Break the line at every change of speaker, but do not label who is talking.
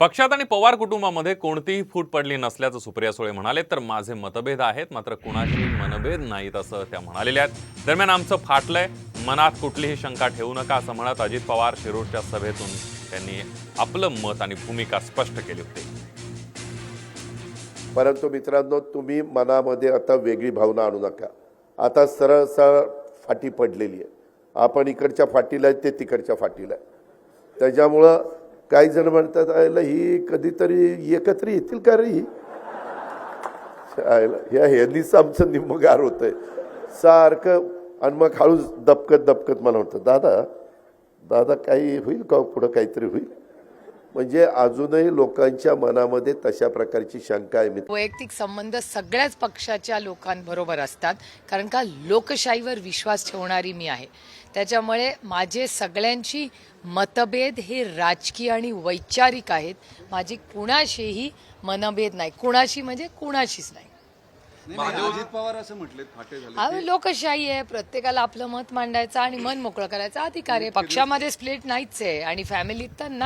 पक्षात आणि पवार कुटुंबामध्ये कोणतीही फूट पडली नसल्याचं सुप्रिया सुळे म्हणाले तर माझे मतभेद आहेत मात्र कुणाशी मनभेद नाहीत असं त्या म्हणालेल्या आहेत. दरम्यान आमचं फाटलंय मनात कुठलीही शंका ठेवू नका असं म्हणत अजित पवार शिरूरच्या सभेतून त्यांनी आपलं मत आणि भूमिका स्पष्ट केली होती.
परंतु मित्रांनो तुम्ही मनामध्ये आता वेगळी भावना आणू नका. आता सरळ सरळ फाटी पडलेली आहे. आपण इकडच्या फाटीला आहे ते तिकडच्या फाटीला आहे. त्याच्यामुळं काही जण म्हणतात आयला ही कधीतरी एकत्र येतील का रे ही? आयला ह्या ह्यांनीच आमचं निम्मगार होतंय. सारखं आणि मग हळूच दपकत दपकत मला म्हणतं दादा दादा काही होईल का हो? पुढं काहीतरी होईल? म्हणजे अजूनही लोकांच्या मनामध्ये तशा प्रकारची शंका आहे मित्र.
वैयक्तिक संबंध सगळ्याच पक्षाच्या लोकांबरोबर असतात कारण का लोकशाहीवर विश्वास ठेवणारी मी आहे. त्याच्यामुळे माझे सगळ्यांची मतभेद हे राजकीय आणि वैचारिक आहेत. माझी कुणाशीही मनभेद नाही. कुणाशी म्हणजे कुणाशीच
नाही. अजित पवार असं म्हटलेत फाटे झाले.
हा लोकशाही आहे. प्रत्येकाला आपलं मत मांडायचं आणि मन मोकळं करायचा. अधिकार आहे. पक्षामध्ये स्प्लिट नाहीच आहे आणि फॅमिलीत तर नाही.